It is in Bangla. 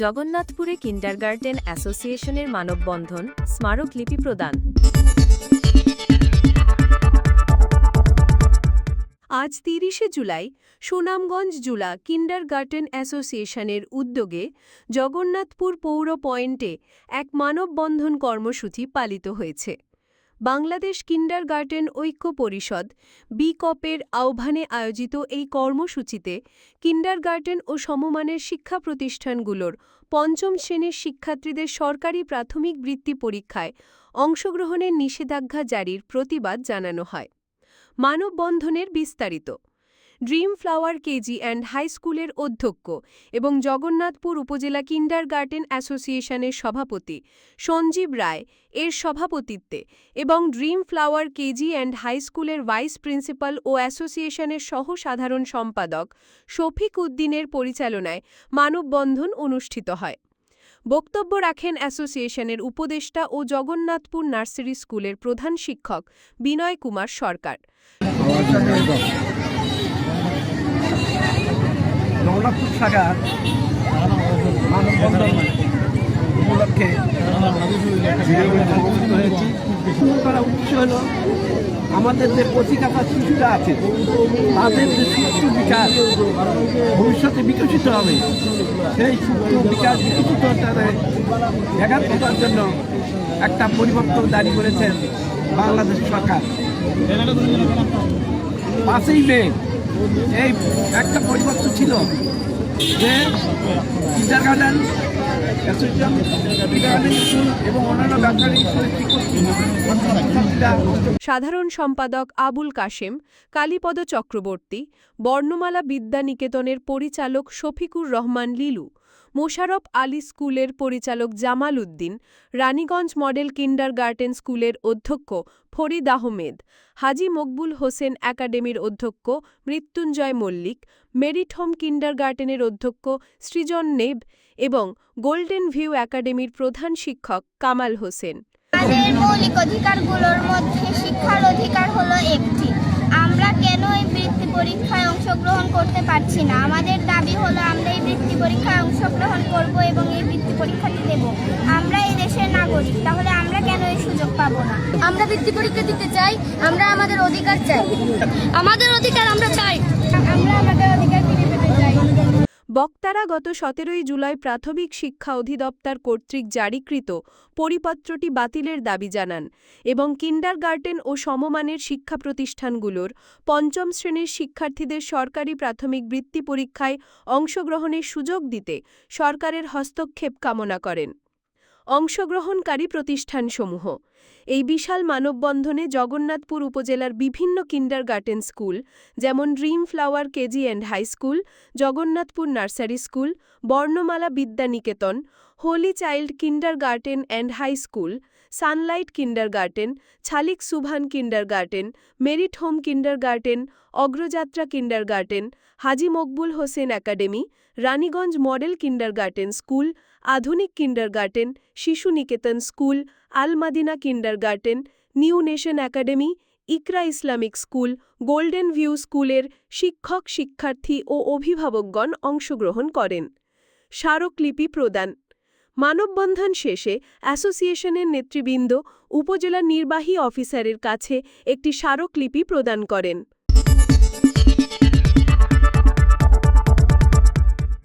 জগন্নাথপুরে কিন্ডারগার্টেন অ্যাসোসিয়েশনের মানববন্ধন স্মারকলিপি প্রদান। আজ তিরিশে জুলাই, সুনামগঞ্জ জুলা কিন্ডারগার্টেন অ্যাসোসিয়েশনের উদ্যোগে জগন্নাথপুর পৌর পয়েন্টে এক মানববন্ধন কর্মসূচি পালিত হয়েছে। বাংলাদেশ কিন্ডারগার্টেন ঐক্য পরিষদ বিকপের আহ্বানে আয়োজিত এই কর্মসূচিতে কিন্ডারগার্টেন ও সমমানের শিক্ষা প্রতিষ্ঠানগুলোর পঞ্চম শ্রেণির শিক্ষার্থীদের সরকারি প্রাথমিক বৃত্তি পরীক্ষায় অংশগ্রহণের নিষেধাজ্ঞা জারির প্রতিবাদ জানানো হয়। মানববন্ধনের বিস্তারিত dream flower KG and high স্কুলের অধ্যক্ষ এবং জগন্নাথপুর উপজেলা কিন্ডারগার্টেন অ্যাসোসিয়েশনের সভাপতি সঞ্জীব রায় এর সভাপতিত্বে এবং dream flower KG and high স্কুলের ভাইস প্রিন্সিপাল ও অ্যাসোসিয়েশনের সহ সাধারণ সম্পাদক শফিক উদ্দিনের পরিচালনায় মানববন্ধন অনুষ্ঠিত হয়। বক্তব্য রাখেন অ্যাসোসিয়েশনের উপদেষ্টা ও জগন্নাথপুর নার্সারি স্কুলের প্রধান শিক্ষক বিনয় কুমার সরকার। নবনাথপুর শাখার মানববন্ধন উপলক্ষে করার উদ্দেশ্য হলো, আমাদের যে পথিকাতা শিশুরা আছে, তাদের যে সুস্থ বিকাশ ভবিষ্যতে বিকশিত হবে, সেই সুস্থ বিকাশ বিকশিত ব্যাঘাত করার জন্য একটা পরিবর্তন জারি করেছেন বাংলাদেশ সরকার। পাঁচই মে এই একটা পরিবর্তন ছিল যে কিন্ডার গার্ডেন সাধারণ সম্পাদক আবুল কাশেম, কালীপদ চক্রবর্তী, বর্ণমালা বিদ্যানিকেতনের পরিচালক শফিকুর রহমান লিলু মোশারফ আলী স্কুলের পরিচালক জামাল উদ্দিন, রানীগঞ্জ মডেল কিন্ডারগার্টেন স্কুলের অধ্যক্ষ ফরিদ আহমেদ, হাজি মকবুল হোসেন একাডেমির অধ্যক্ষ মৃত্যুঞ্জয় মল্লিক, মেরিট হোম কিন্ডারগার্টেনের অধ্যক্ষ সৃজন নেব এবং গোল্ডেন ভিউ একাডেমির প্রধান শিক্ষক কামাল হোসেন। মৌলিক অধিকারগুলোর মধ্যে শিক্ষার অধিকার হলো একটি কেন এই বৃত্তি পরীক্ষায় অংশগ্রহণ করতে পারছি না। আমাদের দাবি হলো আমরা এই বৃত্তি পরীক্ষায় অংশগ্রহণ করব এবং এই বৃত্তি পরীক্ষাটি দেব। আমরা এই দেশের নাগরিক তাহলে আমরা কেন এই সুযোগ পাবো না? আমরা বৃত্তি পরীক্ষা দিতে চাই আমরা আমাদের অধিকার চাই। আমাদের অধিকার আমরা চাই। আমরা আমাদের অধিকার ফিরে পেতে চাই বক্তারা গত সতেরোই জুলাই প্রাথমিক শিক্ষা অধিদপ্তর কর্তৃক জারিকৃত পরিপত্রটি বাতিলের দাবি জানান এবং কিন্ডারগার্টেন ও সমমানের শিক্ষা প্রতিষ্ঠানগুলোর পঞ্চম শ্রেণির শিক্ষার্থীদের সরকারি প্রাথমিক বৃত্তি পরীক্ষায় অংশগ্রহণের সুযোগ দিতে সরকারের হস্তক্ষেপ কামনা করেন। অংশগ্রহণকারী প্রতিষ্ঠানসমূহ। এই বিশাল মানববন্ধনে জগন্নাথপুর উপজেলার বিভিন্ন কিন্ডারগার্টেন স্কুল, যেমন dream flower KG and high school, Jagannathpur nursery school, Barnamala Bidyaniketan, holy child kindergarten and high school sunlight kindergarten, Chhalik Subhan kindergarten, merit home kindergarten, Agrajatra kindergarten, Haji Maqbool Hossain academy, Raniganj model kindergarten school, Adhunik kindergarten, Shishu Niketan school, Almadina kindergarten, new nation academy, Iqra Islamic school, golden view স্কুলের শিক্ষক, শিক্ষার্থী ও অভিভাবকগণ অংশগ্রহণ করেন। স্মারকলিপি প্রদান মানববন্ধন শেষে অ্যাসোসিয়েশনের নেতৃবৃন্দ উপজেলা নির্বাহী অফিসারের কাছে একটি স্মারকলিপি প্রদান করেন।